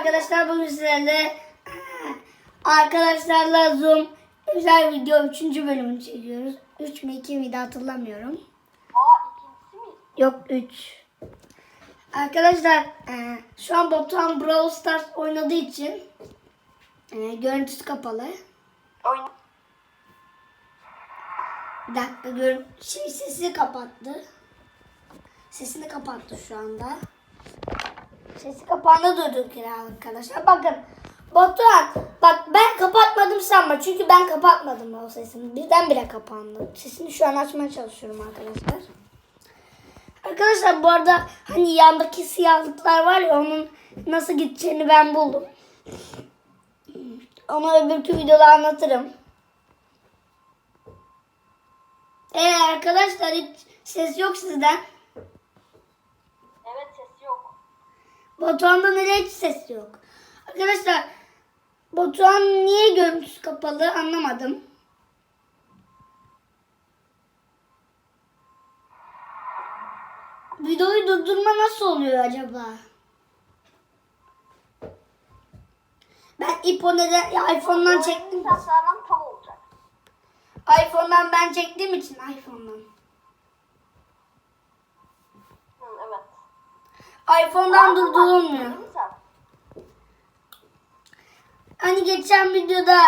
arkadaşlar bugün sizlerle arkadaşlarla Zoom özel video 3. bölümünü çekiyoruz. 3 mü 2 miydi hatırlamıyorum. Aa ikincisi mi? Yok 3. Arkadaşlar e, şu an Batuhan Brawl Stars oynadığı için e, görüntüsü kapalı. Oyun. Bir dakika gör şey sesi kapattı. Sesini kapattı şu anda. Sesi kapandı durduk yere arkadaşlar. Bakın Batuhan bak ben kapatmadım sanma. Çünkü ben kapatmadım o sesini. Birdenbire kapandı. Sesini şu an açmaya çalışıyorum arkadaşlar. Arkadaşlar bu arada hani yandaki siyahlıklar var ya onun nasıl gideceğini ben buldum. Onu öbürkü videoda anlatırım. Ee arkadaşlar hiç ses yok sizden. Batuhan'da neden hiç ses yok? Arkadaşlar Batuhan niye görüntüsü kapalı anlamadım. Videoyu durdurma nasıl oluyor acaba? Ben iPhone neden iPhone'dan çektim. Tasarım tam olacak. iPhone'dan ben çektiğim için iPhone'dan. Hı, evet. iPhone'dan durdurulmuyor. Hani geçen videoda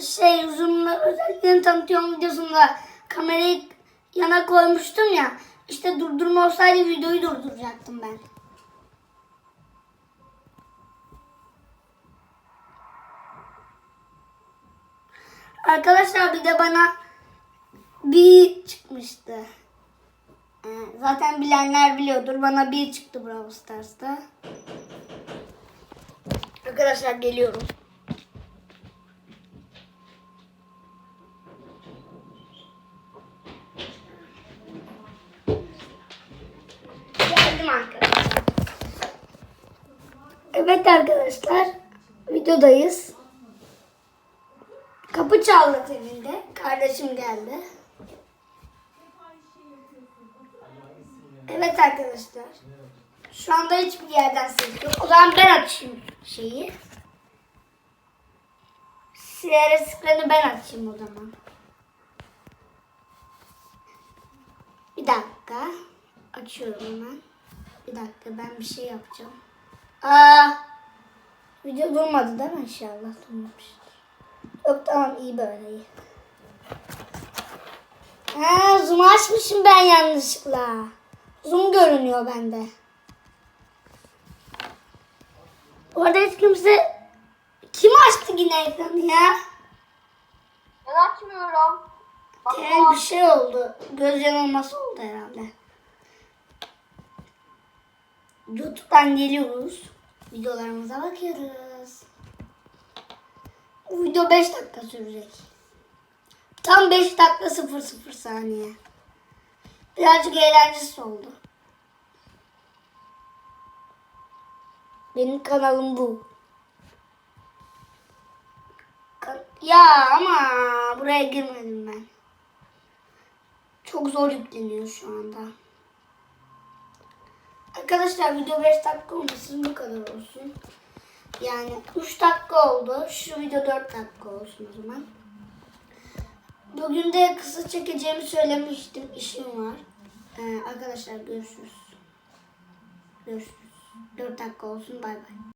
şey Zoom'la özelliklerini tanıtıyorum videosunda kamerayı yana koymuştum ya. İşte durdurma olsaydı videoyu durduracaktım ben. Arkadaşlar bir de bana bir çıkmıştı. Zaten bilenler biliyordur. Bana bir çıktı Brawl Stars'ta. Arkadaşlar geliyorum. Evet arkadaşlar. Videodayız. Kapı çaldı teminde. Kardeşim geldi. Evet arkadaşlar. Şu anda hiçbir yerden ses yok. O zaman ben açayım şeyi. CRS ekranı ben açayım o zaman. Bir dakika. Açıyorum hemen. Bir dakika ben bir şey yapacağım. Aa, video durmadı değil mi inşallah? Durmamıştır. Yok tamam iyi böyle iyi. Ha, zoom açmışım ben yanlışlıkla. Zoom görünüyor bende. Orada hiç kimse... Kim açtı yine ekranı ya? Ben açmıyorum. Bak bir şey oldu. Göz yanılması oldu herhalde. YouTube'dan geliyoruz. Videolarımıza bakıyoruz. Bu video 5 dakika sürecek. Tam 5 dakika 00 saniye. Birazcık eğlencesi oldu. Benim kanalım bu. Ya ama buraya girmedim ben. Çok zor yükleniyor şu anda. Arkadaşlar video 5 dakika olmasın bu kadar olsun. Yani 3 dakika oldu. Şu video 4 dakika olsun o zaman. Bugün de kısa çekeceğimi söylemiştim. İşim var. Ee, arkadaşlar görüşürüz. Görüşürüz. 4 dakika olsun. Bay bay.